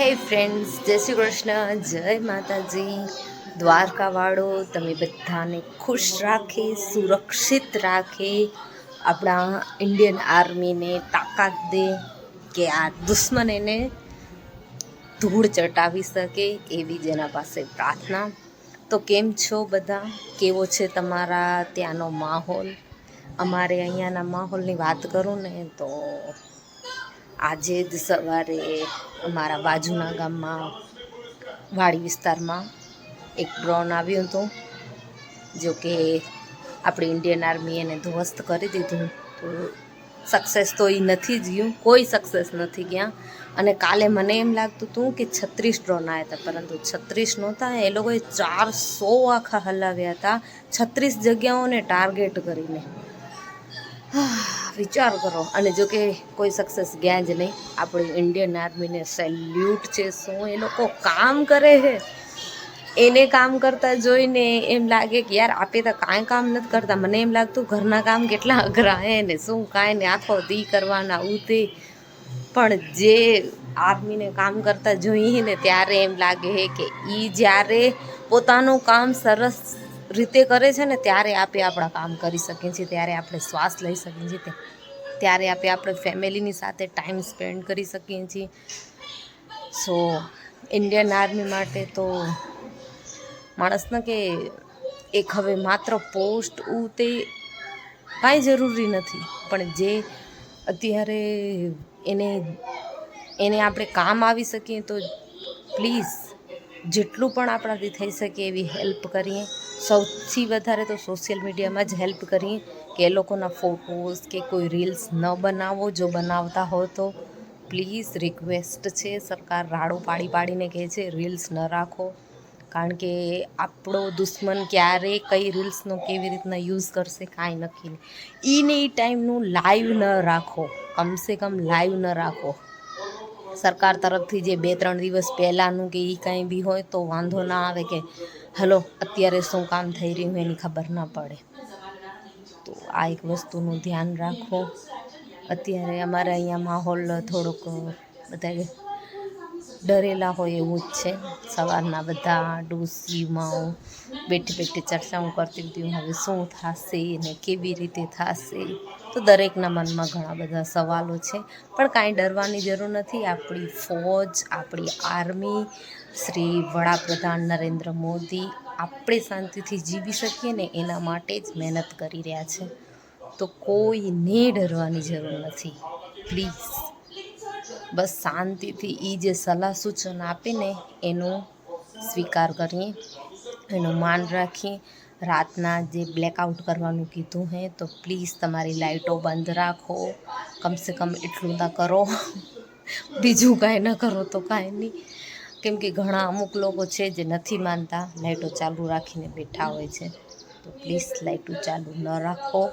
હે ફ્રેન્ડ્સ જય શ્રી કૃષ્ણ, જય માતાજી. દ્વારકાવાળો, તમે બધાને ખુશ રાખે, સુરક્ષિત રાખે. આપણા ઇન્ડિયન આર્મીને તાકાત દે કે આ દુશ્મન એને ધૂળ ચટાવી શકે એવી જેના પાસે પ્રાર્થના. તો કેમ છો બધા? કેવો છે તમારા ત્યાંનો માહોલ? અમારે અહીંયાના માહોલની વાત કરું ને તો આજે જ સવારે અમારા બાજુના ગામમાં વાડી વિસ્તારમાં એક ડ્રોન આવ્યું હતું, જો કે આપણી ઇન્ડિયન આર્મી એને ધ્વસ્ત કરી દીધું. તો સક્સેસ તો એ નથી જ ગયું કોઈ સક્સેસ નથી ગયા. અને કાલે મને એમ લાગતું હતું કે છત્રીસ ડ્રોન આવ્યા હતા, પરંતુ છત્રીસ નહોતા, એ લોકોએ ચારસો આખા હલાવ્યા હતા, છત્રીસ જગ્યાઓને ટાર્ગેટ કરીને. વિચાર કરો. અને જો કે કોઈ સક્સેસ ગયા જ નહીં. આપણી ઇન્ડિયન આર્મીને સેલ્યુટ છે, શું એ લોકો કામ કરે છે? એને કામ કરતા જોઈને એમ લાગે કે યાર, આપે તો કાંઈ કામ નથી કરતા. મને એમ લાગતું ઘરના કામ કેટલા અઘરા હે ને, શું કાંઈ ને, આખો દી કરવાના ઉતે. પણ જે આર્મીને કામ કરતા જોઈએ ને, ત્યારે એમ લાગે છે કે એ જ્યારે પોતાનું કામ સરસ રીતે કરે છે ને, ત્યારે આપણે આપણા કામ કરી શકીએ છીએ, ત્યારે આપણે શ્વાસ લઈ શકીએ છીએ ત્યારે આપણે આપણે ફેમિલીની સાથે ટાઈમ સ્પેન્ડ કરી શકીએ છીએ. સો, ઇન્ડિયન આર્મી માટે તો માણસને કે એક હવે માત્ર પોસ્ટ ઉ તે કાંઈ જરૂરી નથી, પણ જે અત્યારે એને એને આપણે કામ આવી શકીએ તો પ્લીઝ જેટલું પણ આપણાથી થઈ શકે એવી હેલ્પ કરીએ. સૌથી વધારે તો સોશિયલ મીડિયામાં જ હેલ્પ કરી કે એ લોકોના ફોટોઝ કે કોઈ રીલ્સ ન બનાવો, જો બનાવતા હો તો પ્લીઝ રિક્વેસ્ટ છે સરકાર રાડો પાડી પાડીને કહે છે રીલ્સ ન રાખો. કારણ કે આપણો દુશ્મન ક્યારે કઈ રીલ્સનો કેવી રીતના યુઝ કરશે કાંઈ નક્કી નહીં. એને એ ટાઈમનું લાઈવ ન રાખો. કમસે કમ લાઈવ ન રાખો. સરકાર તરફથી જે બે ત્રણ દિવસ પહેલાંનું કે એ કાંઈ બી હોય તો વાંધો ના આવે કે, હલો, અત્યારે શું કામ થઈ રહ્યું એની ખબર ના પડે. તો આ એક વસ્તુનું ધ્યાન રાખો. અત્યારે અમારે અહીંયા માહોલ થોડોક બધા ડરેલા હોય એવું જ છે. સવારના બધા ડોસીમાં બેઠી બેઠી ચર્ચાઓ કરતી હતી, હવે શું થશે ને કેવી રીતે થશે? તો દરેકના મનમાં ઘણા બધા સવાલો છે. પણ કાંઈ ડરવાની જરૂર નથી. આપણી ફોજ, આપણી આર્મી, શ્રી વડાપ્રધાન નરેન્દ્ર મોદી આપણે શાંતિથી જીવી શકીએ ને એના માટે જ મહેનત કરી રહ્યા છે. તો કોઈને ડરવાની જરૂર નથી. પ્લીઝ. બસ શાંતિથી એ જે સલાહ સૂચન આપે ને એનો સ્વીકાર કરીએ, એનું માન રાખીએ રાતના જે બ્લેકઆઉટ કરવાનું કીધું હે, તો પ્લીઝ તમારી લાઇટો બંધ રાખો. કમસે કમ એટલું ના કરો. બીજું કાંઈ ન કરો તો કાંઈ નહીં. કેમ કે ઘણા અમુક લોકો છે જે નથી માનતા લાઇટો ચાલુ રાખીને બેઠા હોય છે. તો પ્લીઝ લાઇટો ચાલુ ન રાખો.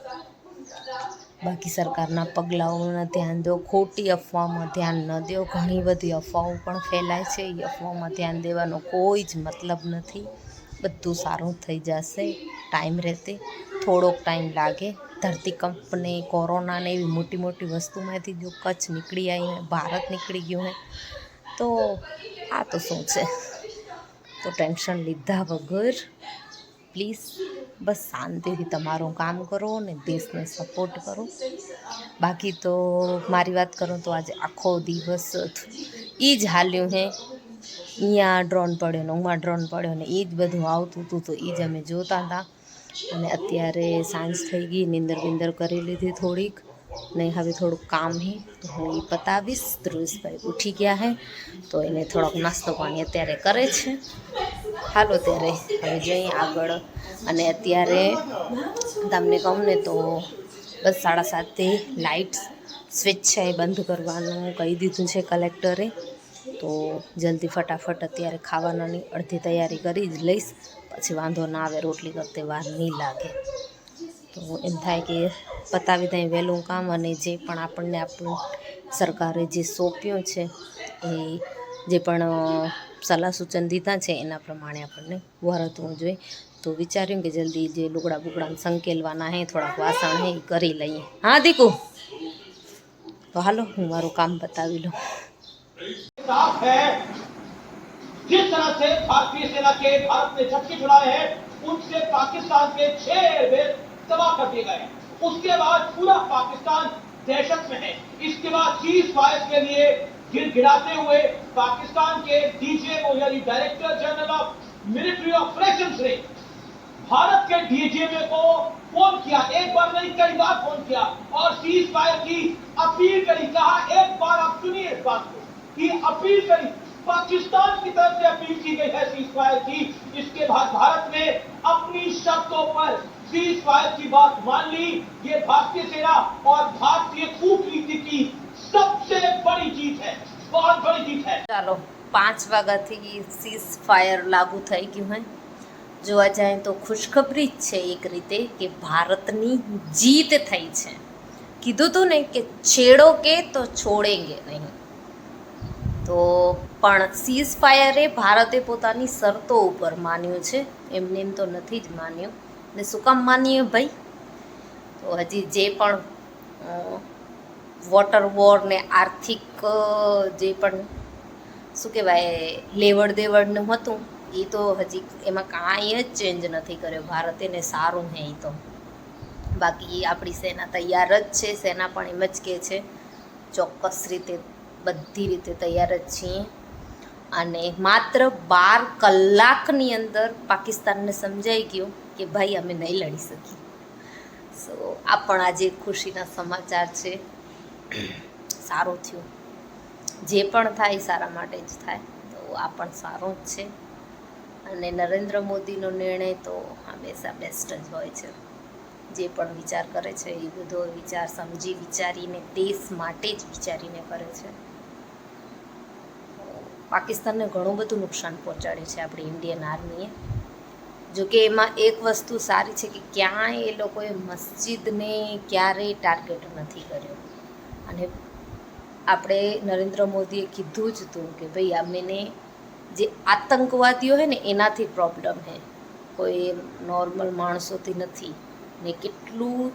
બાકી સરકારના પગલાઓના ધ્યાન દો, ખોટી અફવામાં ધ્યાન ન દો. ઘણી બધી અફવાઓ પણ ફેલાય છે. એ અફવામાં ધ્યાન દેવાનો કોઈ જ મતલબ નથી. બધું સારું થઈ જશે ટાઈમ રહેતે થોડોક ટાઈમ લાગે. ધરતીકંપને કોરોનાને એવી મોટી મોટી વસ્તુમાંથી જો કચ્છ નીકળી આવી હોય ભારત નીકળી ગયું હોય તો આ તો શું છે? તો ટેન્શન લીધા વગર પ્લીઝ બસ શાંતિથી તમારું કામ કરો અને દેશને સપોર્ટ કરો. બાકી તો મારી વાત કરું તો આજે આખો દિવસ એ જ હાલ્યું હે. અહીંયા ડ્રોન પડ્યો ને ઉમાં ડ્રોન પડ્યો ને એ જ બધું આવતું હતું તો એ જ અમે જોતા હતા અને અત્યારે સાંજ થઈ ગઈ, નિંદર બિંદર કરી લીધી થોડીક. ને હવે થોડુંક કામ હે. તો હું એ પતાવીશ. ધ્રુવેશભાઈ ઉઠી ગયા હે. તો એને થોડોક નાસ્તો પાણી અત્યારે કરે છે. હાલો ત્યારે હવે જઈએ આગળ. અને અત્યારે તમને કહું ને તો બસ સાડા સાતે લાઇટ્સ સ્વિચ છે એ બંધ કરવાનું કહી દીધું છે કલેક્ટરે. તો જલ્દી ફટાફટ અત્યારે ખાવાનાની અડધી તૈયારી કરી જ લઈશ. પછી વાંધો ના આવે, રોટલી કરતે વાર નહીં લાગે. તો એમ થાય કે પતાવી દઈએ વહેલું કામ અને જે પણ આપણને આપણું સરકારે જે સોંપ્યું છે, એ જે પણ સલાહ સૂચન દીધા છે, એના પ્રમાણે આપણને વરતવું જોઈએ. તો વિચાર્યું કે જલ્દી જે લુગડા બુગડા સંકેલવાના હે, થોડાક વાસણ હે, એ કરી લઈએ. હા, દીકુ? તો હાલો, હું મારું કામ બતાવી લઉં. साफ़ है। जिस तरह से भारतीय सेना के भारत ने झटके छुड़ाए हैं, उनसे पाकिस्तान के छह एयरबेस तबाह कर दिए गए उसके बाद पूरा पाकिस्तान दहशत में है। इसके बाद सीज फायर के लिए गिड़गिड़ाते हुए पाकिस्तान के डीजीएमओ यानी director general of military operation ने भारत के डीजीएमए को फ़ोन किया। एक बार नहीं, कई बार फ़ोन किया। और सीज फायर की अपील करी, कहा, एक बार आप सुनिए इस बात को। कि अपील करी पाकिस्तान की तरफ से अपील की गई है सीज फायर की इसके बाद भारत ने अपनी शर्तों पर सीज फायर की बात मान ली ये भारतीय सेना और भारतीय कूटनीति की सबसे बड़ी जीत है बहुत बड़ी जीत है ચાલો પાંચ વાગ્યાથી સીઝ ફાયર લાગુ થઈ ગયું હે જોવા જાય તો ખુશખબરી જ છે એક રીતે કે ભારતની જીત થઈ છે કીધું તું ને કે છેડો કે તો છોડેંગે નહીં તો પણ સીઝ ફાયરે ભારતે પોતાની શરતો ઉપર માન્યું છે. એમને એમ તો નથી જ માન્યું. ને શું કામ માનીએ ભાઈ? તો હજી જે પણ વોટર વોર ને આર્થિક જે પણ, શું કહેવાય લેવડ દેવડનું હતું એ તો હજી એમાં કાંઈ જ ચેન્જ નથી કર્યો. ભારતે ને સારું હે એ તો. બાકી આપણી સેના તૈયાર જ છે. સેના પણ એમ જ કહે છે. ચોક્કસ રીતે બધી રીતે તૈયાર જ છીએ. અને માત્ર બાર કલાકની અંદર પાકિસ્તાનને સમજાઈ ગયું કે ભાઈ અમે નહીં લડી શકીએ. સો આ પણ આજે ખુશીના સમાચાર છે. સારું થયું. જે પણ થાય સારા માટે જ થાય. તો આ પણ સારું જ છે. અને નરેન્દ્ર મોદીનો નિર્ણય તો હંમેશા બેસ્ટ જ હોય છે. જે પણ વિચાર કરે છે એ બધો વિચાર સમજી વિચારીને, દેશ માટે જ વિચારીને કરે છે. પાકિસ્તાનને ઘણું બધું નુકસાન પહોંચાડ્યું છે આપણી ઇન્ડિયન આર્મીએ. જો કે એમાં એક વસ્તુ સારી છે કે ક્યાંય એ લોકોએ મસ્જિદને ક્યારેય ટાર્ગેટ નથી કર્યો. અને આપણે નરેન્દ્ર મોદીએ કીધું જ હતું કે ભાઈ અમને જે આતંકવાદીઓ છે ને એનાથી પ્રોબ્લેમ છે કોઈ નોર્મલ માણસોથી નથી. ને કેટલું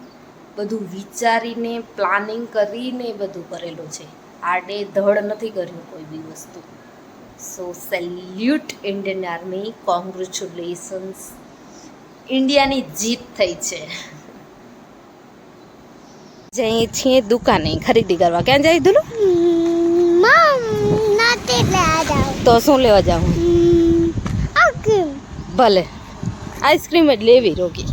બધું વિચારીને પ્લાનિંગ કરીને બધું કરેલું છે. આડે ધડ નથી કર્યું કોઈ બી વસ્તુ. સો સેલ્યુટ ઇન્ડિયન આર્મી કોંગ્રેચ્યુલેશન્સ ઇન્ડિયાની જીત થઈ છે જઈએ છીએ દુકાને ખરીદી કરવા ક્યાં જાય દુલુ તો શું લેવા જાઉં આઈસ્ક્રીમ ભલે આઈસ્ક્રીમ જ લેવી રોકી